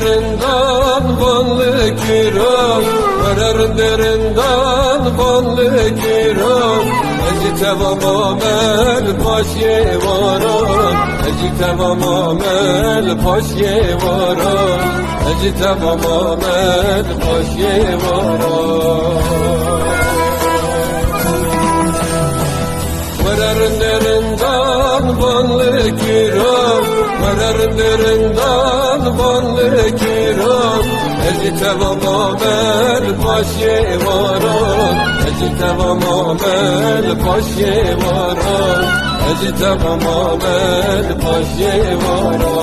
derinden vanlı kiram. Verer derinden vanlı kiram. Eci tevam amel paşye varan Eci tevam amel paşye varan Eci tevam amel paşye varan Vererlerinden vanlı kiram Vererlerinden vanlı kiram Eci tevam amel paşye varan. Eci tevam amel paşye varan. Eci tevam amel paşye varan